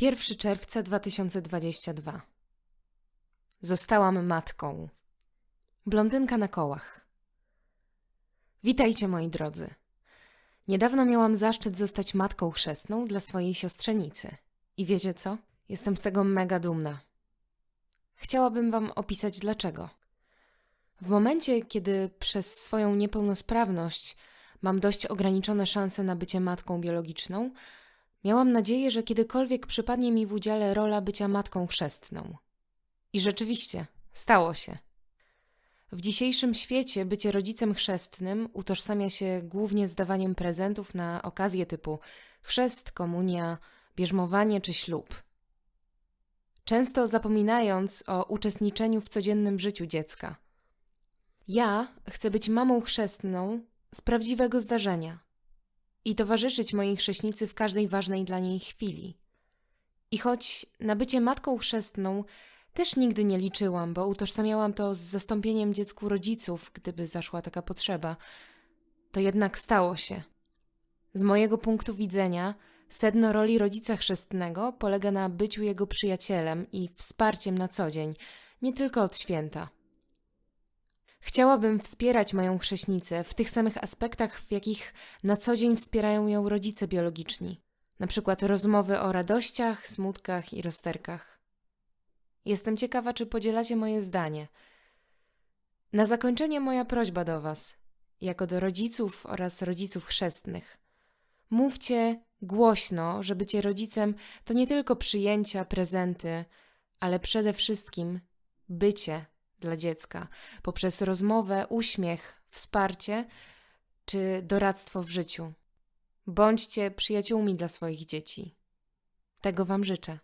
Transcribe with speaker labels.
Speaker 1: 1 czerwca 2022. Zostałam matką. Blondynka na kołach. Witajcie moi drodzy. Niedawno miałam zaszczyt zostać matką chrzestną dla swojej siostrzenicy. I wiecie co? Jestem z tego mega dumna. Chciałabym wam opisać dlaczego. W momencie, kiedy przez swoją niepełnosprawność mam dość ograniczone szanse na bycie matką biologiczną, miałam nadzieję, że kiedykolwiek przypadnie mi w udziale rola bycia matką chrzestną. I rzeczywiście, stało się. W dzisiejszym świecie bycie rodzicem chrzestnym utożsamia się głównie z dawaniem prezentów na okazje typu chrzest, komunia, bierzmowanie czy ślub. Często zapominając o uczestniczeniu w codziennym życiu dziecka. Ja chcę być mamą chrzestną z prawdziwego zdarzenia i towarzyszyć mojej chrzestnicy w każdej ważnej dla niej chwili. I choć na bycie matką chrzestną też nigdy nie liczyłam, bo utożsamiałam to z zastąpieniem dziecku rodziców, gdyby zaszła taka potrzeba, to jednak stało się. Z mojego punktu widzenia, sedno roli rodzica chrzestnego polega na byciu jego przyjacielem i wsparciem na co dzień, nie tylko od święta. Chciałabym wspierać moją chrześnicę w tych samych aspektach, w jakich na co dzień wspierają ją rodzice biologiczni, na przykład rozmowy o radościach, smutkach i rozterkach. Jestem ciekawa, czy podzielacie moje zdanie. Na zakończenie moja prośba do Was, jako do rodziców oraz rodziców chrzestnych. Mówcie głośno, że bycie rodzicem to nie tylko przyjęcia, prezenty, ale przede wszystkim bycie dla dziecka poprzez rozmowę, uśmiech, wsparcie czy doradztwo w życiu. Bądźcie przyjaciółmi dla swoich dzieci. Tego Wam życzę.